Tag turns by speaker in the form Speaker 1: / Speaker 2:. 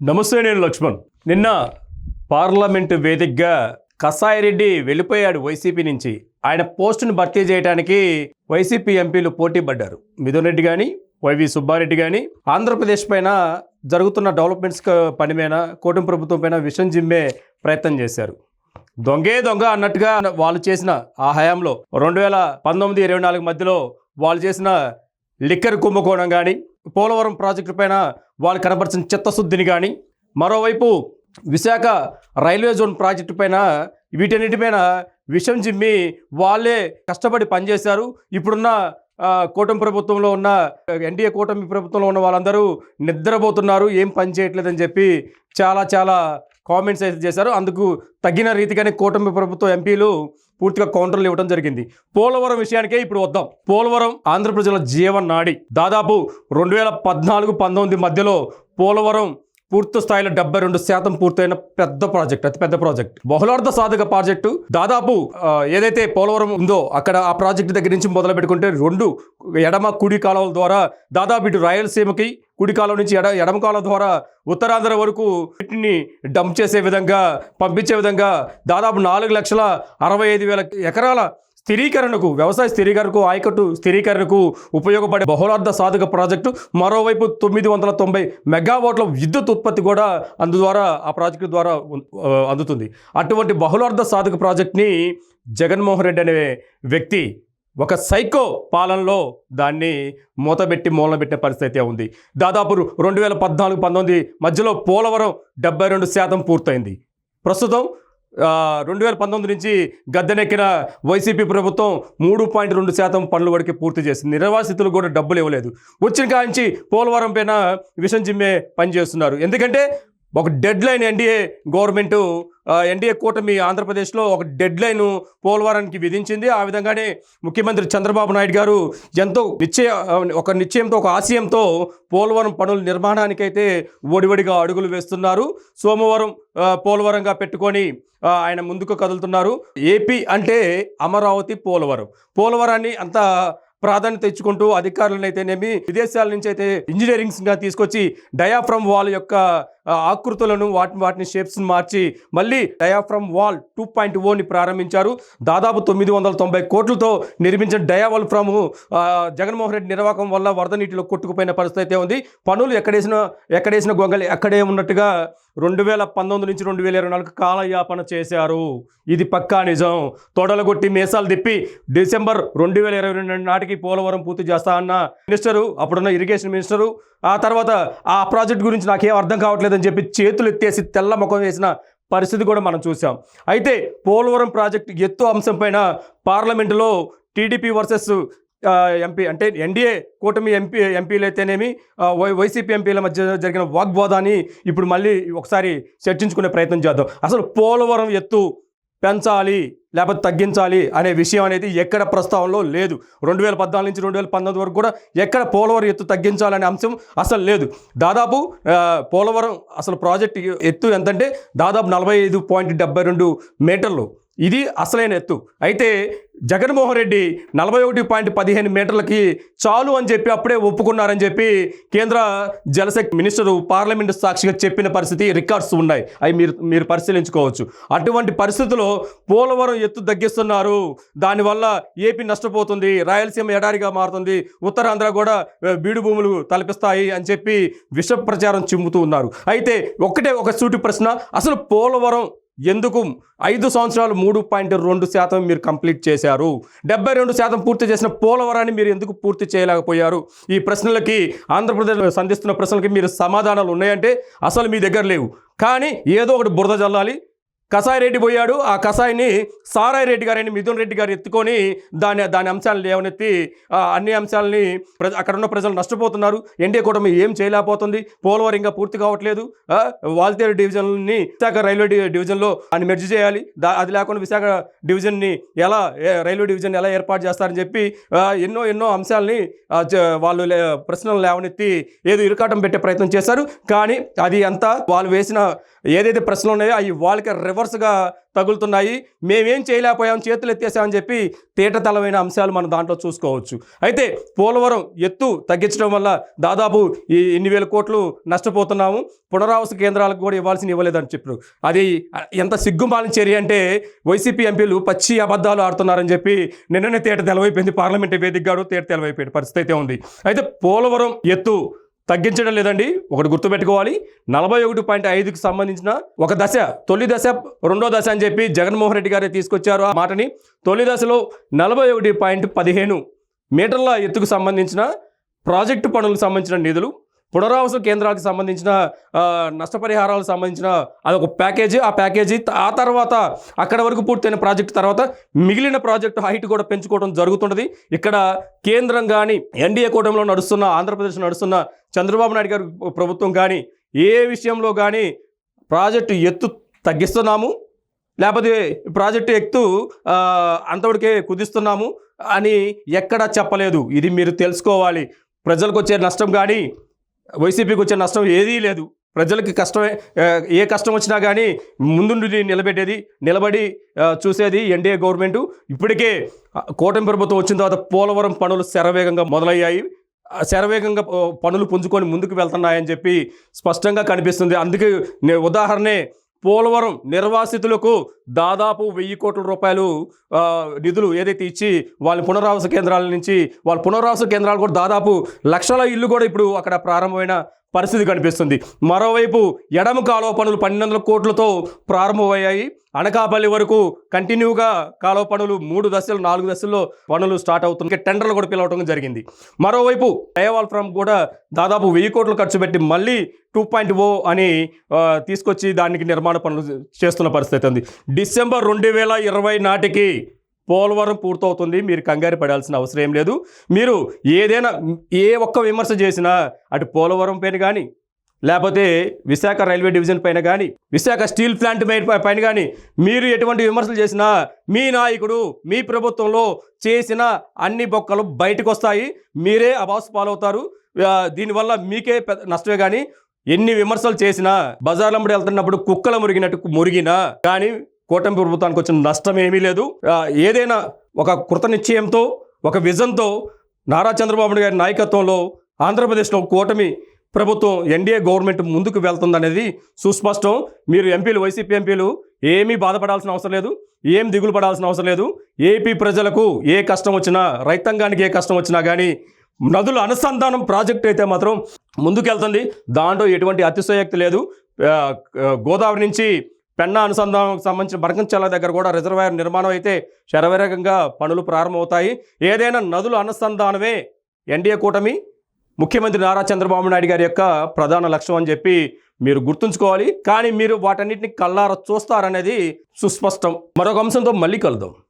Speaker 1: నమస్తే నేను లక్ష్మణ్. నిన్న పార్లమెంటు వేదికగా కసాయిరెడ్డి వెళ్ళిపోయాడు వైసీపీ నుంచి. ఆయన పోస్టును భర్తీ చేయడానికి వైసీపీ ఎంపీలు పోటీ పడ్డారు. మిథున్ రెడ్డి కానీ వైవి సుబ్బారెడ్డి కానీ ఆంధ్రప్రదేశ్ పైన జరుగుతున్న డెవలప్మెంట్స్ పని మీద కూటమి ప్రభుత్వం పైన విషం జిమ్మే ప్రయత్నం చేశారు. దొంగే దొంగ అన్నట్టుగా వాళ్ళు చేసిన ఆ హయాంలో రెండు వేల పంతొమ్మిది ఇరవై నాలుగు మధ్యలో వాళ్ళు చేసిన లిక్కర్ కుంభకోణం కానీ పోలవరం ప్రాజెక్టు పైన వాళ్ళు కనపరిచిన చిత్తశుద్ధిని కానీ మరోవైపు విశాఖ రైల్వే జోన్ ప్రాజెక్టు పైన వీటన్నిటిపైన విషం జిమ్మి వాళ్ళే కష్టపడి పనిచేశారు. ఇప్పుడున్న కూటమి ప్రభుత్వంలో ఉన్న ఎన్డీఏ కూటమి ప్రభుత్వంలో ఉన్న వాళ్ళందరూ నిద్రపోతున్నారు. ఏం పని చేయట్లేదని చెప్పి చాలా చాలా కామెంట్స్ అయితే చేశారు. అందుకు తగిన రీతిగానే కూటమి ప్రభుత్వ ఎంపీలు పూర్తిగా కౌంటర్లు ఇవ్వడం జరిగింది. పోలవరం విషయానికే ఇప్పుడు వద్దాం. పోలవరం ఆంధ్ర ప్రజల జీవనాడి. దాదాపు రెండు వేల పద్నాలుగు పంతొమ్మిది మధ్యలో పోలవరం పూర్తి స్థాయిలో డెబ్బై రెండు శాతం పూర్తయిన పెద్ద ప్రాజెక్ట్ అతి పెద్ద ప్రాజెక్ట్. బహుళార్థ సాధక ప్రాజెక్టు. దాదాపు ఏదైతే పోలవరం ఉందో అక్కడ ఆ ప్రాజెక్టు దగ్గర నుంచి మొదలు పెట్టుకుంటే రెండు ఎడమ కుడి కాలువల ద్వారా దాదాపు ఇటు రాయలసీమకి కుడి కాలం నుంచి ఎడ ఎడమ కాలం ద్వారా ఉత్తరాంధ్ర వరకు వీటిని డంప్ చేసే విధంగా పంపించే విధంగా దాదాపు నాలుగు లక్షల అరవై ఐదు వేల ఎకరాల స్థిరీకరణకు వ్యవసాయ స్థిరీకరణకు ఆయకట్టు స్థిరీకరణకు ఉపయోగపడే బహుళార్థ సాధక ప్రాజెక్టు. మరోవైపు తొమ్మిది వందల తొంభై మెగావాట్ల విద్యుత్ ఉత్పత్తి కూడా అందు ద్వారా ఆ ప్రాజెక్టు ద్వారా అందుతుంది. అటువంటి బహుళార్థ సాధక ప్రాజెక్ట్ని జగన్మోహన్ రెడ్డి అనే వ్యక్తి ఒక సైకో పాలనలో దాన్ని మూతబెట్టి మూలబెట్టిన పరిస్థితి ఉంది. దాదాపు రెండు వేల పద్నాలుగు పంతొమ్మిది మధ్యలో పోలవరం డెబ్బై రెండు శాతం పూర్తయింది. ప్రస్తుతం రెండు వేల పంతొమ్మిది నుంచి గద్దెనెక్కిన వైసీపీ ప్రభుత్వం మూడు పాయింట్ రెండు శాతం పనుల వరకు పూర్తి చేసింది. నిర్వాసితులు కూడా డబ్బులు ఇవ్వలేదు. వచ్చిన కాంచి పోలవరం పైన విషం జిమ్మే పనిచేస్తున్నారు. ఎందుకంటే ఒక dead line NDA government NDA కూటమి ఆంధ్రప్రదేశ్లో ఒక డెడ్ లైన్ పోలవరానికి విధించింది. ఆ విధంగానే ముఖ్యమంత్రి చంద్రబాబు నాయుడు గారు ఎంతో నిశ్చయ ఒక నిశ్చయంతో ఒక ఆశయంతో పోలవరం పనుల నిర్మాణానికైతే ఒడివడిగా అడుగులు వేస్తున్నారు. సోమవారం పోలవరంగా పెట్టుకొని ఆయన ముందుకు కదులుతున్నారు. ఏపీ అంటే అమరావతి పోలవరం. పోలవరాన్ని అంత ప్రాధాన్యత ఇచ్చుకుంటూ అధికారులను అయితేనేమి విదేశాల నుంచి అయితే ఇంజనీరింగ్స్గా తీసుకొచ్చి డయాఫ్రమ్ వాల్ యొక్క ఆకృతులను వాటిని వాటిని షేప్స్ని మార్చి మళ్ళీ డయాఫ్రమ్ వాల్ టూ పాయింట్ ఓని ప్రారంభించారు. దాదాపు తొమ్మిది వందల తొంభై కోట్లతో నిర్మించిన డయావల్ ఫ్రమ్ జగన్మోహన్ రెడ్డి నిర్వాహకం వల్ల వరద నీటిలో కొట్టుకుపోయిన పరిస్థితి అయితే ఉంది. పనులు ఎక్కడేసిన ఎక్కడేసిన గొంగలి అక్కడే ఉన్నట్టుగా రెండు వేల పంతొమ్మిది నుంచి రెండు వేల ఇరవై నాలుగు కాలయాపన చేశారు. ఇది పక్కా నిజం. తొడలగొట్టి మీసాలు తిప్పి డిసెంబర్ రెండు వేల ఇరవై రెండు నాటికి పోలవరం పూర్తి చేస్తా అన్న మినిస్టరు అప్పుడున్న ఇరిగేషన్ మినిస్టరు ఆ తర్వాత ఆ ప్రాజెక్ట్ గురించి నాకేం అర్థం కావట్లేదని చెప్పి చేతులు ఎత్తేసి తెల్ల ముఖం వేసిన పరిస్థితి కూడా మనం చూసాం. అయితే పోలవరం ప్రాజెక్టు ఎత్తు అంశం పైన పార్లమెంటులో టీడీపీ వర్సెస్ ఎంపీ అంటే ఎన్డీఏ కూటమి ఎంపీ ఎంపీలు అయితేనేమి వై వైసీపీ ఎంపీల మధ్య జరిగిన వాగ్వాదాన్ని ఇప్పుడు మళ్ళీ ఒకసారి చర్చించుకునే ప్రయత్నం చేద్దాం. అసలు పోలవరం ఎత్తు పెంచాలి లేకపోతే తగ్గించాలి అనే విషయం అనేది ఎక్కడ ప్రస్తావనలో లేదు. రెండు వేల పద్నాలుగు నుంచి రెండు వేల పంతొమ్మిది వరకు కూడా ఎక్కడ పోలవరం ఎత్తు తగ్గించాలనే అంశం అసలు లేదు. దాదాపు పోలవరం అసలు ప్రాజెక్ట్ ఎత్తు ఎంతంటే దాదాపు నలభై ఐదు పాయింట్ డెబ్బై రెండు మీటర్లు. ఇది అసలైన ఎత్తు. అయితే జగన్మోహన్ రెడ్డి నలభై ఒకటి పాయింట్ పదిహేను మీటర్లకి చాలు అని చెప్పి అప్పుడే ఒప్పుకున్నారని చెప్పి కేంద్ర జలశక్తి మినిస్టరు పార్లమెంటు సాక్షిగా చెప్పిన పరిస్థితి రికార్డ్స్ ఉన్నాయి. అవి మీరు మీరు పరిశీలించుకోవచ్చు. అటువంటి పరిస్థితుల్లో పోలవరం ఎత్తు తగ్గిస్తున్నారు. దానివల్ల ఏపీ నష్టపోతుంది. రాయలసీమ ఎడారిగా మారుతుంది. ఉత్తరాంధ్ర కూడా బీడు భూములు తలపిస్తాయి అని చెప్పి విష ప్రచారం చిమ్ముతూ ఉన్నారు. అయితే ఒకటే ఒక సూటి ప్రశ్న. అసలు పోలవరం ఎందుకు? ఐదు సంవత్సరాలు మూడు పాయింట్ రెండు శాతం మీరు కంప్లీట్ చేశారు. డెబ్బై రెండు శాతం పూర్తి చేసిన పోలవరాన్ని మీరు ఎందుకు పూర్తి చేయలేకపోయారు? ఈ ప్రశ్నలకి ఆంధ్రప్రదేశ్ సంధిస్తున్న ప్రశ్నలకి మీరు సమాధానాలు ఉన్నాయంటే అసలు మీ దగ్గర లేవు. కానీ ఏదో ఒకటి బురద జల్లాలి కసాయి రెడ్డి పోయాడు. ఆ కసాయిని సారాయి రెడ్డి గారిని మిథున్ రెడ్డి గారు ఎత్తుకొని దాని దాని అంశాలను లేవనెత్తి అన్ని అంశాలని ప్రజ అక్కడ ఉన్న ప్రజలు నష్టపోతున్నారు. ఎన్డీఏ కూటమి ఏం చేయలేకపోతుంది? పోలవరం ఇంకా పూర్తి కావట్లేదు. వాల్తేరు డివిజన్ని విశాఖ రైల్వే డివిజన్లో అని మెర్జ్ చేయాలి. దా అది లేకుండా విశాఖ డివిజన్ని ఎలా రైల్వే డివిజన్ ఎలా ఏర్పాటు చేస్తారని చెప్పి ఎన్నో ఎన్నో అంశాలని వాళ్ళు లే- ప్రశ్నలు లేవనెత్తి ఏదో ఇరుకాటం పెట్టే ప్రయత్నం చేశారు. కానీ అది అంతా వాళ్ళు వేసిన ఏదైతే ప్రశ్నలు ఉన్నాయో అవి వాళ్ళకి రివర్స్గా తగులుతున్నాయి. మేమేం చేయలేకపోయాం చేతులు ఎత్తేసామని చెప్పి తేటతలమైన అంశాలు మనం దాంట్లో చూసుకోవచ్చు. అయితే పోలవరం ఎత్తు తగ్గించడం వల్ల దాదాపు ఈ ఎన్ని వేల కోట్లు నష్టపోతున్నాము. పునరావాస కేంద్రాలకు కూడా ఇవ్వాల్సిన ఇవ్వలేదని చెప్పారు అది ఎంత సిగ్గుమాలిన చర్య అంటే వైసీపీ ఎంపీలు పచ్చి అబద్ధాలు ఆడుతున్నారని చెప్పి నిన్ననే తేట తెలవైపోయింది. పార్లమెంటు వేదికగాడు తేట తెలవైపోయింది పరిస్థితి అయితే ఉంది. అయితే పోలవరం ఎత్తు తగ్గించడం లేదండి. ఒకటి గుర్తుపెట్టుకోవాలి. నలభై ఒకటి పాయింట్ ఐదుకి సంబంధించిన ఒక దశ తొలి దశ రెండో దశ అని చెప్పి జగన్మోహన్ రెడ్డి గారే తీసుకొచ్చారు ఆ మాటని. తొలి దశలో నలభై ఒకటి పాయింట్ పదిహేను మీటర్ల ఎత్తుకు సంబంధించిన ప్రాజెక్టు పనులకు సంబంధించిన నిధులు పునరావాస కేంద్రాలకు సంబంధించిన నష్టపరిహారాలకు సంబంధించిన అదొక ప్యాకేజీ. ఆ ప్యాకేజీ ఆ తర్వాత అక్కడ వరకు పూర్తయిన ప్రాజెక్టు తర్వాత మిగిలిన ప్రాజెక్టు హైట్ కూడా పెంచుకోవడం జరుగుతున్నది ఇక్కడ కేంద్రం కానీ ఎన్డీఏ కూటమిలో నడుస్తున్న ఆంధ్రప్రదేశ్ నడుస్తున్న చంద్రబాబు నాయుడు గారి ప్రభుత్వం కానీ ఏ విషయంలో కానీ ప్రాజెక్టు ఎత్తు తగ్గిస్తున్నాము. లేకపోతే ప్రాజెక్టు ఎత్తు అంతవరకే కుదిస్తున్నాము అని ఎక్కడా చెప్పలేదు. ఇది మీరు తెలుసుకోవాలి. ప్రజలకు వచ్చే నష్టం కానీ వైసీపీకి వచ్చే నష్టం ఏదీ లేదు. ప్రజలకి కష్టమే ఏ కష్టం వచ్చినా కానీ ముందుండి నిలబెట్టేది నిలబడి చూసేది ఎన్డీఏ గవర్నమెంట్. ఇప్పటికే కూటమి ప్రభుత్వం వచ్చిన తర్వాత పోలవరం పనులు శరవేగంగా మొదలయ్యాయి. శరవేగంగా పనులు పుంజుకొని ముందుకు వెళ్తున్నాయని చెప్పి స్పష్టంగా కనిపిస్తుంది. అందుకే ఉదాహరణే పోలవరం నిర్వాసితులకు దాదాపు వెయ్యి కోట్ల రూపాయలు నిధులు ఏదైతే ఇచ్చి వాళ్ళ పునరావాస కేంద్రాల నుంచి వాళ్ళ పునరావాస కేంద్రాలు కూడా దాదాపు లక్షల ఇల్లు కూడా ఇప్పుడు అక్కడ ప్రారంభమైన పరిస్థితి కనిపిస్తుంది. మరోవైపు ఎడమ కాలువ పనులు పన్నెండు వందల కోట్లతో ప్రారంభమయ్యాయి. అనకాపల్లి వరకు కంటిన్యూగా కాలువ పనులు మూడు దశలు నాలుగు దశల్లో పనులు స్టార్ట్ అవుతుంది టెండర్లు కూడా పిలవటం జరిగింది. మరోవైపు దయవాల్ ఫ్రమ్ కూడా దాదాపు వెయ్యి కోట్లు ఖర్చు పెట్టి మళ్ళీ టూ పాయింట్ ఓ అని తీసుకొచ్చి దానికి నిర్మాణ పనులు చేస్తున్న పరిస్థితి ఉంది. డిసెంబర్ రెండు వేల ఇరవై నాటికి పోలవరం పూర్తవుతుంది. మీరు కంగారు పడాల్సిన అవసరం ఏం లేదు. మీరు ఏదైనా ఏ ఒక్క విమర్శ చేసినా అటు పోలవరం పైన కానీ లేకపోతే విశాఖ రైల్వే డివిజన్ పైన కానీ విశాఖ స్టీల్ ప్లాంట్ పైన కానీ మీరు ఎటువంటి విమర్శలు చేసినా మీ నాయకుడు మీ ప్రభుత్వంలో చేసిన అన్ని బొక్కలు బయటకు వస్తాయి మీరే అబాసు పాలవుతారు. దీనివల్ల మీకే నష్టమే కానీ ఎన్ని విమర్శలు చేసినా బజార్లంబడి వెళ్తున్నప్పుడు కుక్కల మురిగినట్టు మురిగినా కానీ కూటమి ప్రభుత్వానికి వచ్చిన నష్టం ఏమీ లేదు. ఏదైనా ఒక కృత నిశ్చయంతో ఒక విజన్తో నారా చంద్రబాబు నాయుడు గారి నాయకత్వంలో ఆంధ్రప్రదేశ్లో కూటమి ప్రభుత్వం ఎన్డీఏ గవర్నమెంట్ ముందుకు వెళ్తుందనేది సుస్పష్టం. మీరు ఎంపీలు వైసీపీ ఎంపీలు ఏమీ బాధపడాల్సిన అవసరం లేదు ఏం దిగులు పడాల్సిన అవసరం లేదు. ఏపీ ప్రజలకు ఏ కష్టం వచ్చినా రైతాంగానికి ఏ కష్టం వచ్చినా కానీ నదుల అనుసంధానం ప్రాజెక్ట్ అయితే మాత్రం ముందుకెళ్తుంది. దాంట్లో ఎటువంటి అతిశయోక్తి లేదు. గోదావరి నుంచి పెన్నా అనుసంధానం సంబంధించిన బరకంచెల్ల దగ్గర కూడా రిజర్వాయర్ నిర్మాణం అయితే శరవేగంగా పనులు ప్రారంభమవుతాయి. ఏదైనా నదుల అనుసంధానమే ఎన్డీఏ కూటమి ముఖ్యమంత్రి నారా చంద్రబాబు నాయుడు గారి యొక్క ప్రధాన లక్ష్యం అని చెప్పి మీరు గుర్తుంచుకోవాలి. కానీ మీరు వాటన్నిటిని కల్లార చూస్తారనేది సుస్పష్టం. మరొక అంశంతో మళ్ళీ కలుద్దాం.